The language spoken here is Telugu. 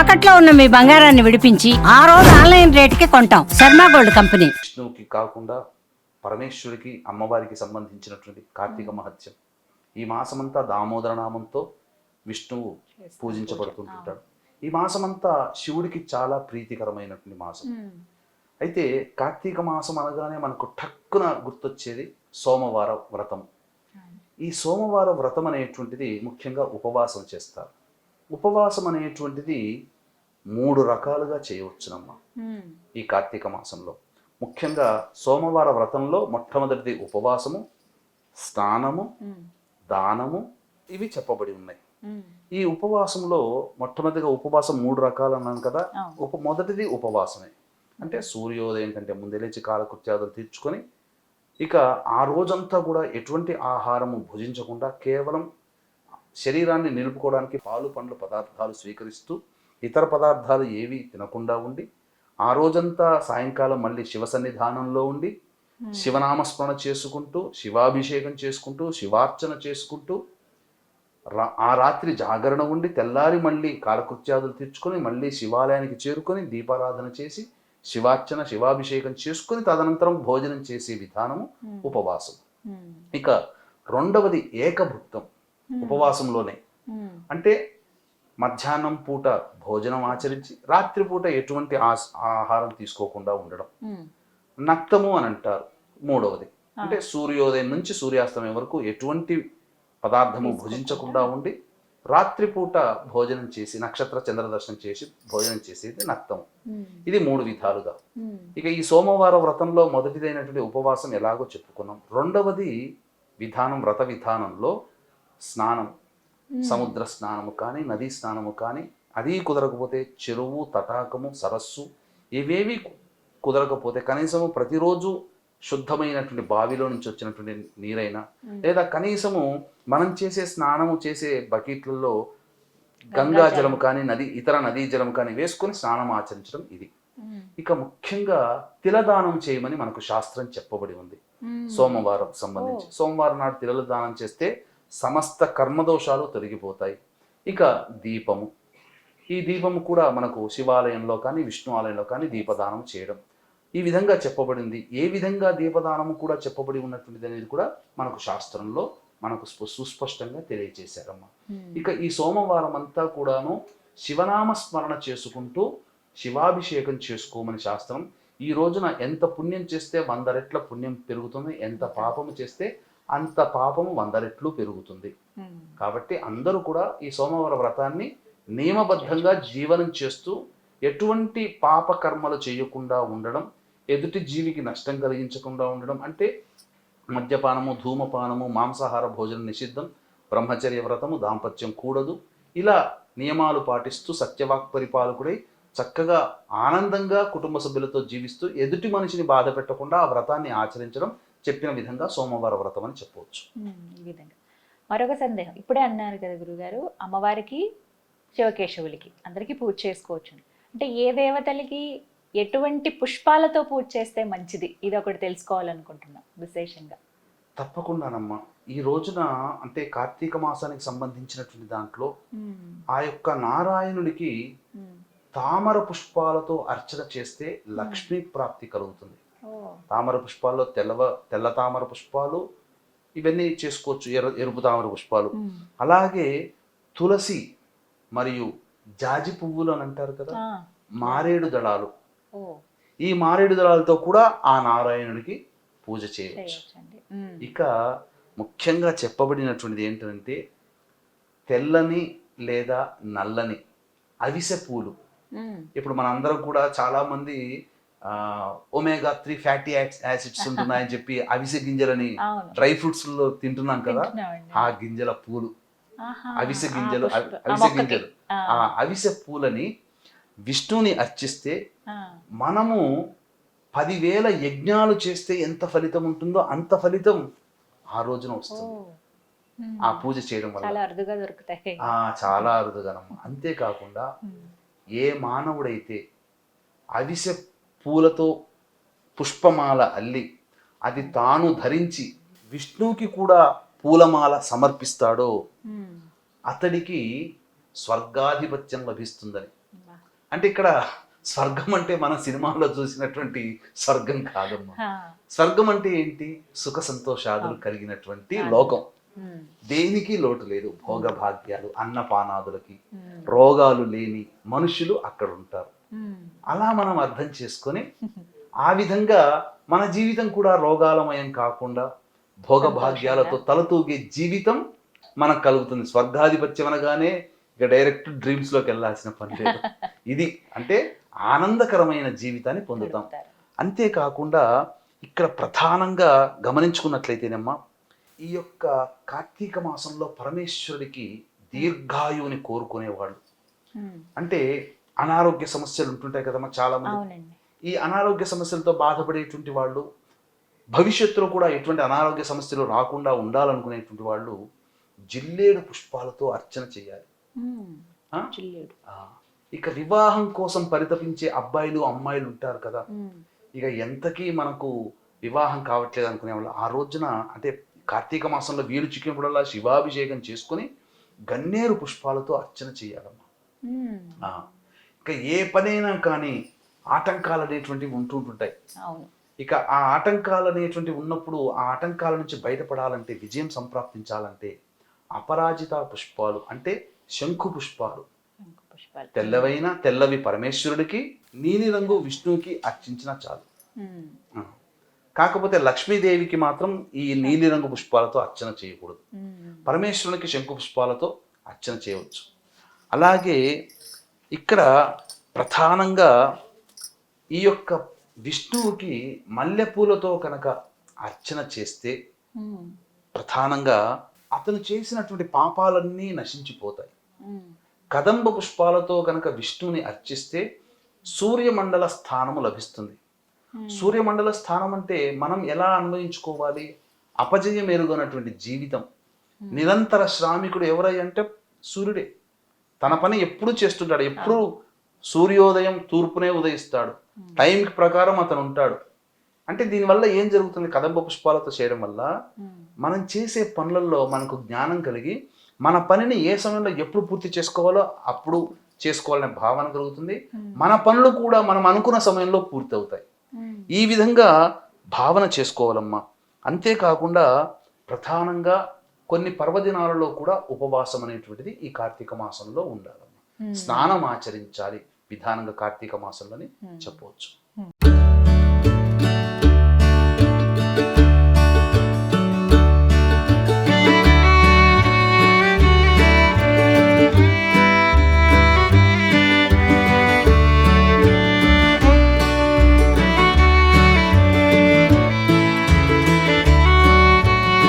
తాకట్లో ఉన్న మీ బంగారాన్ని విడిపించి ఆ రోజు ఆన్లైన్ రేటుకి కొంటాం. Sharma gold company. విష్ణువుకి కాకుండా పరమేశ్వరుడికి అమ్మవారికి సంబంధించినటువంటి కార్తీక మహత్యం. ఈ మాసమంతా దామోదర నామంతో విష్ణువు పూజించబడుతుంటాడు ఈ మాసమంతా శివుడికి చాలా ప్రీతికరమైనటువంటి మాసం. అయితే కార్తీక మాసం అనగానే మనకు టక్కున గుర్తొచ్చేది సోమవార వ్రతం. ఈ సోమవార వ్రతం అనేటువంటిది ముఖ్యంగా ఉపవాసం చేస్తారు. ఉపవాసం అనేటువంటిది మూడు రకాలుగా చేయవచ్చునమ్మా. ఈ కార్తీక మాసంలో. ముఖ్యంగా సోమవార వ్రతంలో మొట్టమొదటిది ఉపవాసము స్నానము దానము ఇవి చెప్పబడి ఉన్నాయి. ఈ ఉపవాసంలో మొట్టమొదటిగా ఉపవాసం మూడు రకాలు అన్నాను కదా. ఉప మొదటిది ఉపవాసమే. అంటే సూర్యోదయం కంటే ముందే లేచి కాలకృత్యాదులు తీర్చుకొని ఇక ఆ రోజంతా కూడా ఎటువంటి ఆహారము భుజించకుండా కేవలం శరీరాన్ని నిలుపుకోవడానికి పాలు పండ్లు పదార్థాలు స్వీకరిస్తూ ఇతర పదార్థాలు ఏవి తినకుండా ఉండి ఆ రోజంతా సాయంకాలం మళ్ళీ శివ సన్నిధానంలో ఉండి శివనామస్మరణ చేసుకుంటూ శివాభిషేకం చేసుకుంటూ శివార్చన చేసుకుంటూ రా- ఆ రాత్రి జాగరణ ఉండి తెల్లారి మళ్ళీ కాలకృత్యాదులు తెచ్చుకొని మళ్ళీ శివాలయానికి చేరుకొని దీపారాధన చేసి శివార్చన శివాభిషేకం చేసుకొని తదనంతరం భోజనం చేసే విధానము ఉపవాసం. ఇక రెండవది ఏకభుక్తం ఉపవాసంలోనే. అంటే మధ్యాహ్నం పూట భోజనం ఆచరించి రాత్రిపూట ఎటువంటి ఆస్- ఆహారం తీసుకోకుండా ఉండడం. నక్తము అని అంటారు మూడవది. అంటే సూర్యోదయం నుంచి సూర్యాస్తమయం వరకు ఎటువంటి పదార్థము భుజించకుండా ఉండి రాత్రిపూట భోజనం చేసి నక్షత్ర చంద్ర దర్శనం చేసి భోజనం చేసేది నక్తం ఇది మూడు విధాలుగా. ఇక ఈ సోమవార వ్రతంలో మొదటిదైనటువంటి ఉపవాసం ఎలాగో చెప్పుకున్నాం. రెండవది విధానం వ్రత విధానంలో స్నానం సముద్ర స్నానము కానీ నదీ స్నానము కానీ అది కుదరకపోతే చెరువు తటాకము సరస్సు ఇవేవి కుదరకపోతే కనీసము ప్రతిరోజు శుద్ధమైనటువంటి బావిలో నుంచి వచ్చినటువంటి నీరైనా లేదా కనీసము మనం చేసే స్నానము చేసే బకెట్లలో గంగా జలం. కానీ నది ఇతర నదీ జలం కానీ వేసుకొని స్నానం ఆచరించడం ఇది. ఇక ముఖ్యంగా తిలదానం చేయమని మనకు శాస్త్రం చెప్పబడి ఉంది. సోమవారం సంబంధించి. సోమవారం నాడు తిలలు దానం చేస్తే సమస్త కర్మదోషాలు తొలగిపోతాయి. ఇక దీపము. ఈ దీపము కూడా మనకు శివాలయంలో కానీ విష్ణు ఆలయంలో కానీ దీపదానం చేయడం. ఈ విధంగా చెప్పబడింది. ఏ విధంగా దీపదానము కూడా చెప్పబడి ఉన్నటువంటిది అనేది కూడా మనకు శాస్త్రంలో మనకు స్పు- సుస్పష్టంగా తెలియజేశారమ్మా ఇక ఈ సోమవారం అంతా కూడాను శివనామ స్మరణ చేసుకుంటూ శివాభిషేకం చేసుకోమని శాస్త్రం ఈ రోజున ఎంత పుణ్యం చేస్తే వంద రెట్ల పుణ్యం పెరుగుతుంది ఎంత పాపము చేస్తే అంత పాపము వంద రెట్లు పెరుగుతుంది. కాబట్టి అందరూ కూడా ఈ సోమవార వ్రతాన్ని నియమబద్ధంగా జీవనం చేస్తూ ఎటువంటి పాప కర్మలు చేయకుండా ఉండడం ఎదుటి జీవికి నష్టం కలిగించకుండా ఉండడం అంటే మద్యపానము ధూమపానము మాంసాహార భోజనం నిషిద్ధం బ్రహ్మచర్య వ్రతము దాంపత్యం కూడదు. ఇలా నియమాలు పాటిస్తూ సత్యవాక్ పరిపాలకుడై చక్కగా ఆనందంగా కుటుంబ సభ్యులతో జీవిస్తూ ఎదుటి మనిషిని బాధ పెట్టకుండా ఆ వ్రతాన్ని ఆచరించడం చెప్పిన విధంగా సోమవార వ్రతం అని చెప్పవచ్చు. ఈ విధంగా. మరొక సందేహం. ఇప్పుడే అన్నారు కదా గురుగారు అమ్మవారికి శివకేశవులకి అందరికీ పూజ చేసుకోవచ్చు. అంటే ఏ దేవతలకి ఎటువంటి పుష్పాలతో పూజ చేస్తే మంచిది? ఇది ఒకటి తెలుసుకోవాలనుకుంటున్నాం విశేషంగా. తప్పకుండానమ్మా. ఈ రోజున అంటే కార్తీక మాసానికి సంబంధించినటువంటి దాంట్లో ఆ యొక్క నారాయణుడికి తామర పుష్పాలతో అర్చన చేస్తే లక్ష్మీ ప్రాప్తి కలుగుతుంది. తామర పుష్పాల్లో తెల్లవ తెల్ల తామర పుష్పాలు ఇవన్నీ చేసుకోవచ్చు ఎర్ర ఎరుపు తామర పుష్పాలు. అలాగే తులసి మరియు జాజి పువ్వులు అని అంటారు కదా మారేడు దళాలు. ఈ మారేడు దళాలతో కూడా ఆ నారాయణుడికి పూజ చేయవచ్చు. ఇక ముఖ్యంగా చెప్పబడినటువంటిది ఏంటంటే తెల్లని లేదా నల్లని అవిసె పూలు. ఇప్పుడు మనందరం కూడా చాలా మంది ఒమేగా త్రీ ఫ్యాటీ యాసిడ్స్ ఉంటున్నాయని చెప్పి అవిసె గింజలని డ్రై ఫ్రూట్స్లో తింటున్నాం కదా. ఆ గింజల పూలు. అవిసె గింజలు అవిసె. గింజలు. ఆ, అవిసె పూలని విష్ణువుని అర్చిస్తే మనము పదివేల యజ్ఞాలు చేస్తే ఎంత ఫలితం ఉంటుందో అంత ఫలితం ఆ రోజున వస్తుంది. ఆ పూజ చేయడం వల్ల. చాలా అరుదుగా దొరుకుతాయి. చాలా అరుదుగానమ్మా. అంతేకాకుండా ఏ మానవుడైతే అవిసె పూలతో పుష్పమాల అల్లి అది తాను ధరించి విష్ణువుకి కూడా పూలమాల సమర్పిస్తాడో అతడికి స్వర్గాధిపత్యం లభిస్తుందని అంటే ఇక్కడ స్వర్గం అంటే మన సినిమాలో చూసినటువంటి స్వర్గం కాదమ్మా. స్వర్గం అంటే ఏంటి సుఖ సంతోషాదులు కలిగినటువంటి. లోకం. దేనికి లోటు లేదు భోగభాగ్యాలు అన్నపానాదులకి. రోగాలు లేని మనుషులు అక్కడ ఉంటారు. అలా మనం అర్థం చేసుకొని ఆ విధంగా మన జీవితం కూడా రోగాలమయం కాకుండా భోగభాగ్యాలతో తలతూగే జీవితం మనకు కలుగుతుంది. స్వర్గాధిపత్యం అనగానే ఇక డైరెక్ట్ డ్రీమ్స్లోకి వెళ్ళాల్సిన పని లేదు. ఇది అంటే ఆనందకరమైన జీవితాన్ని పొందుతాం. అంతేకాకుండా ఇక్కడ ప్రధానంగా గమనించుకున్నట్లయితేనమ్మా ఈ యొక్క కార్తీక మాసంలో పరమేశ్వరుడికి దీర్ఘాయువుని కోరుకునేవాళ్ళు. అంటే అనారోగ్య సమస్యలు ఉంటుంటాయి కదమ్మా చాలా మంది ఈ అనారోగ్య సమస్యలతో బాధపడేటువంటి వాళ్ళు భవిష్యత్తులో కూడా ఎటువంటి అనారోగ్య సమస్యలు రాకుండా ఉండాలనుకునేటువంటి వాళ్ళు జిల్లేడు పుష్పాలతో అర్చన చేయాలి. ఇక వివాహం కోసం పరితపించే అబ్బాయిలు అమ్మాయిలు ఉంటారు కదా. ఇక ఎంతకీ మనకు వివాహం కావట్లేదు అనుకునే వాళ్ళు ఆ రోజున అంటే కార్తీక మాసంలో వీలు చిక్కినప్పుడల్లా శివాభిషేకం చేసుకుని గన్నేరు పుష్పాలతో అర్చన చేయాలమ్మా. ఇక ఏ పనైనా కానీ ఆటంకాలు అనేటువంటివి ఉంటుంటుంటాయి ఇక ఆ ఆటంకాలు అనేటువంటివి ఉన్నప్పుడు ఆ ఆటంకాల నుంచి బయటపడాలంటే విజయం సంప్రాప్తించాలంటే అపరాజిత పుష్పాలు అంటే శంఖు పుష్పాలు. తెల్లవైన తెల్లవి పరమేశ్వరుడికి నీలి రంగు విష్ణువుకి అర్చించిన చాలు. కాకపోతే లక్ష్మీదేవికి మాత్రం ఈ నీలిరంగు పుష్పాలతో అర్చన చేయకూడదు. పరమేశ్వరునికి శంకు పుష్పాలతో అర్చన చేయవచ్చు. అలాగే ఇక్కడ ప్రధానంగా ఈ యొక్క విష్ణువుకి మల్లెపూలతో కనుక అర్చన చేస్తే ఉమ్. ప్రధానంగా అతను చేసినటువంటి పాపాలన్నీ నశించిపోతాయి ఉమ్. కదంబ పుష్పాలతో కనుక విష్ణువుని అర్చిస్తే సూర్యమండల స్థానము లభిస్తుంది ఉమ్. సూర్యమండల స్థానం అంటే మనం ఎలా అన్వయించుకోవాలి అపజయం ఎరుగనటువంటి జీవితం నిరంతర శ్రామికుడు ఎవరై అంటే సూర్యుడే తన పని ఎప్పుడు చేస్తుంటాడు ఎప్పుడు సూర్యోదయం తూర్పునే ఉదయిస్తాడు. టైంకి ప్రకారం అతను ఉంటాడు. అంటే దీనివల్ల ఏం జరుగుతుంది? కదంబ పుష్పాలతో చేయడం వల్ల. మనం చేసే పనులలో మనకు జ్ఞానం కలిగి మన పనిని ఏ సమయంలో ఎప్పుడు పూర్తి చేసుకోవాలో అప్పుడు చేసుకోవాలనే భావన కలుగుతుంది. మన పనులు కూడా మనం అనుకున్న సమయంలో పూర్తి అవుతాయి. ఈ విధంగా భావన చేసుకోవాలమ్మా. అంతేకాకుండా ప్రధానంగా కొన్ని పర్వదినాలలో కూడా ఉపవాసం అనేటువంటిది ఈ కార్తీక మాసంలో ఉండాలమ్మా. స్నానం ఆచరించాలి విధానంగా కార్తీక మాసంలోని. చెప్పవచ్చు.